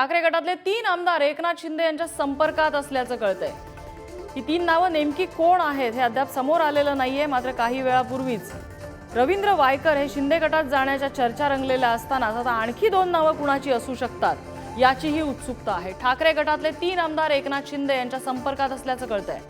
ठाकरे गटातले तीन आमदार एकनाथ शिंदे यांच्या संपर्कात असल्याचं कळतंय. ही तीन नावं नेमकी कोण आहेत हे अद्याप समोर आलेलं नाहीये मात्र काही वेळापूर्वीच. रवींद्र वायकर हे शिंदे गटात जाण्याच्या चर्चा रंगलेल्या असतानाच आता आणखी दोन नावं कुणाची असू शकतात याचीही उत्सुकता आहे. ठाकरे गटातले तीन आमदार एकनाथ शिंदे यांच्या संपर्कात असल्याचं कळतंय.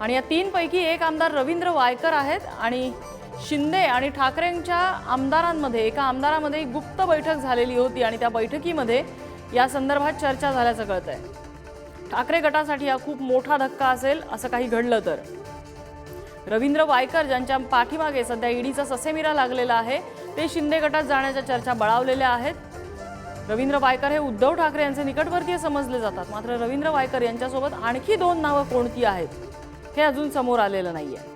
आणि या तीन पैकी एक आमदार रवींद्र वायकर आहेत आणि शिंदे आणि ठाकरेंच्या आमदारांमध्ये एका आमदारामध्ये एक गुप्त बैठक झालेली होती आणि त्या बैठकीमध्ये या संदर्भात चर्चा झाल्याचं कळतंय. ठाकरे गटासाठी हा खूप मोठा धक्का असेल असं काही घडलं तर. रवींद्र वायकर ज्यांच्या पाठीमागे सध्या ईडीचा ससेमिरा लागलेला आहे ते शिंदे गटात जाण्याच्या चर्चा बळावलेल्या आहेत. रवींद्र वायकर हे उद्धव ठाकरे यांचे निकटवर्तीय समजले जातात. मात्र रवींद्र वायकर यांच्यासोबत आणखी दोन नावं कोणती आहेत हे अजून समोर आलेलं नाही आहे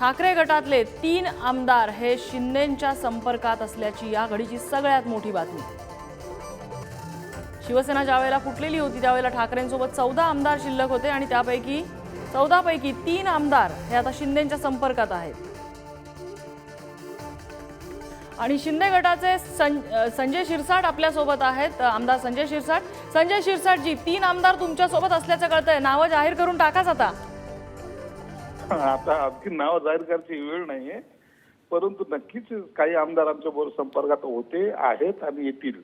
ठाकरे गटातले तीन आमदार हे शिंदेंच्या संपर्कात असल्याची या घडीची सगळ्यात मोठी बातमी. शिवसेना ज्यावेळेला फुटलेली होती त्यावेळेला ठाकरेंसोबत चौदा आमदार शिल्लक होते आणि त्यापैकी चौदापैकी तीन आमदार हे आता शिंदेंच्या संपर्कात आहेत. आणि शिंदे गटाचे सं- संजय शिरसाट आपल्यासोबत आहेत. आमदार संजय शिरसाट. संजय शिरसाट जी तीन आमदार तुमच्यासोबत असल्याचं कळतंय. नावं जाहीर करून टाकाच आता. आता आणखी नाव जाहीर करायची वेळ नाहीये. परंतु नक्कीच काही आमदार आमच्या बरोबर संपर्कात होते आहेत आणि येतील.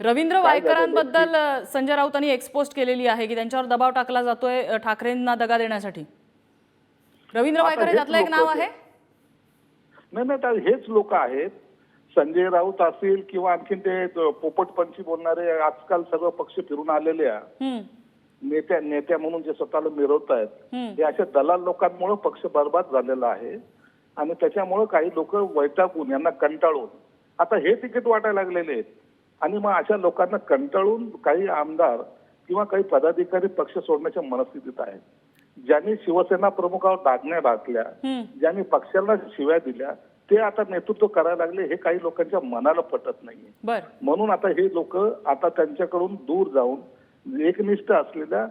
रवींद्र वायकरांबद्दल संजय राऊतांनी एक्सपोस्ट केलेली आहे की त्यांच्यावर दबाव टाकला जातोय ठाकरेंना दगा देण्यासाठी. रवींद्र वायकर त्यातलं एक नाव. आहे? नाही नाही हेच लोक आहेत. संजय राऊत असेल किंवा आणखीन ते पोपटपंची बोलणारे आजकाल सगळं पक्ष फिरून आलेल्या हम्म, नेत्या नेत्या म्हणून जे स्वतःला मिरवत आहेत. हे अशा दलाल लोकांमुळे पक्ष बर्बाद झालेला आहे. आणि त्याच्यामुळे काही लोक वैतागून यांना कंटाळून. आता हे तिकीट वाटायला लागलेले आहेत. आणि मग अशा लोकांना कंटाळून काही आमदार किंवा काही पदाधिकारी पक्ष सोडण्याच्या मनस्थितीत आहेत. ज्यांनी शिवसेना प्रमुखावर दागण्या घातल्या. ज्यांनी पक्षाला शिव्या दिल्या ते आता नेतृत्व करायला लागले हे काही लोकांच्या मनाला पटत नाहीये. म्हणून आता हे लोक आता त्यांच्याकडून दूर जाऊन एकनिष्ठ असलेल्या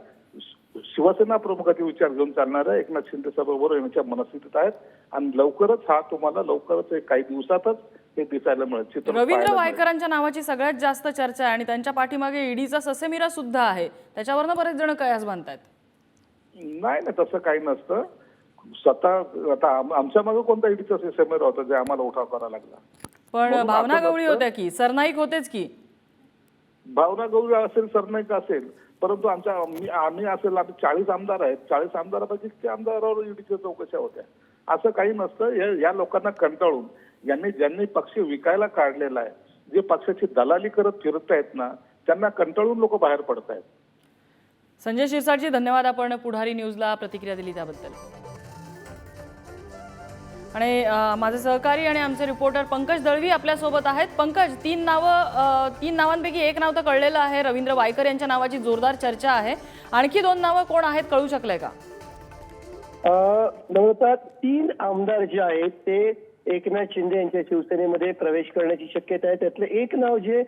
शिवसेना प्रमुखाचे विचार घेऊन चालणाऱ्या एकनाथ शिंदे साहेबांबरोबर येण्याच्या मनस्थितीत आहेत. आणि लवकरच हा तुम्हाला लवकरच काही दिवसातच हे दिसायला मिळेल. चित्र रवींद्र. वायकरांच्या नावाची सगळ्यात जास्त चर्चा आहे आणि त्यांच्या पाठीमागे ईडीचा ससेमिरा सुद्धा आहे. त्याच्यावरनं बरेच जण कयास बांधतायत. नाही ना तसं काही नसतं. स्वतः आता आम- आमच्या मागे कोणता ईडीचा सेमेर होता जे आम्हाला उठाव करावा लागला? पण भावना गवळी. होत्या की सरनाईक होतेच की. भावना गौरी असेल सरनाईक असेल परंतु आमच्या आम्ही असेल आम्ही चाळीस आमदार आहेत. चाळीस आमदारापैकी त्या आमदारावर ईडीच्या चौकशा होत्या? असं काही नसतं. या- या लोकांना कंटाळून. यांनी ज्यांनी पक्ष विकायला काढलेला आहे जे पक्षाची दलाली करत फिरत आहेत ना त्यांना कंटाळून लोक बाहेर पडत आहेत संजय शिरसाटजी धन्यवाद. आपण पुढारी न्यूजला प्रतिक्रिया दिली त्याबद्दल. आणि माझे सहकारी आणि आमचे रिपोर्टर पंकज दळवी आपल्यासोबत आहेत. पंकज तीन नावं तीन नावांपैकी एक नाव तर कळलेलं आहे. रवींद्र वायकर यांच्या नावाची जोरदार चर्चा आहे. आणखी दोन नावं कोण आहेत कळू शकलंय का? अ, तीन आमदार जे आहेत ते एकनाथ शिंदे यांच्या शिवसेनेमध्ये प्रवेश करण्याची शक्यता आहे. त्यातलं एक नाव जे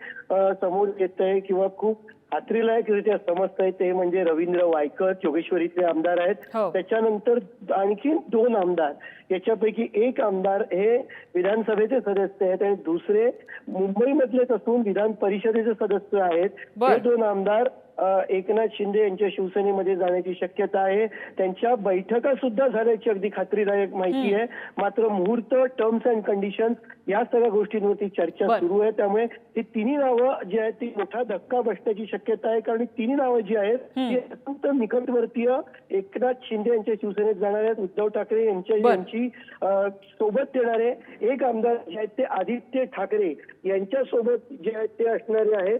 समोर येत आहे किंवा खूप खात्रीलायकरित्या समजत आहे ते म्हणजे रवींद्र वायकर जोगेश्वरीचे आमदार आहेत हो. त्याच्यानंतर आणखी दोन आमदार याच्यापैकी एक आमदार हे विधानसभेचे सदस्य आहेत आणि दुसरे मुंबईमधलेच असून विधान परिषदेचे सदस्य आहेत बर. हे दोन आमदार एकनाथ शिंदे यांच्या शिवसेनेमध्ये जाण्याची शक्यता आहे. त्यांच्या बैठका सुद्धा झाल्याची अगदी खात्रीदायक माहिती आहे. मात्र मुहूर्त टर्म्स अँड कंडिशन या सगळ्या गोष्टींवरती चर्चा. सुरू आहे. त्यामुळे ही तिन्ही नावं जी आहेत ती मोठा धक्का बसण्याची शक्यता आहे. कारण तिन्ही नावं जी आहेत ती अत्यंत निकटवर्तीय एकनाथ शिंदे यांच्या शिवसेनेत जाणार आहेत. उद्धव ठाकरे यांच्या. यांची सोबत येणारे एक आमदार जे आहेत ते आदित्य ठाकरे यांच्या सोबत जे आहेत ते असणारे आहेत.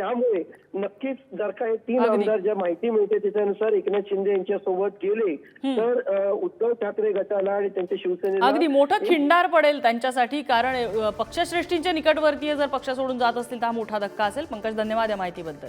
त्यामुळे नक्कीच जर का हे तीन. आमदार ज्या माहिती मिळते त्याच्यानुसार एकनाथ शिंदे यांच्या सोबत गेले तर उद्धव ठाकरे गटाला आणि त्यांच्या शिवसेनेला अगदी मोठं खिंडार पडेल त्यांच्यासाठी कारण पक्षश्रेष्ठींच्या निकटवर्तीय जर पक्ष सोडून जात असतील तर हा मोठा धक्का असेल. पंकज धन्यवाद या माहितीबद्दल.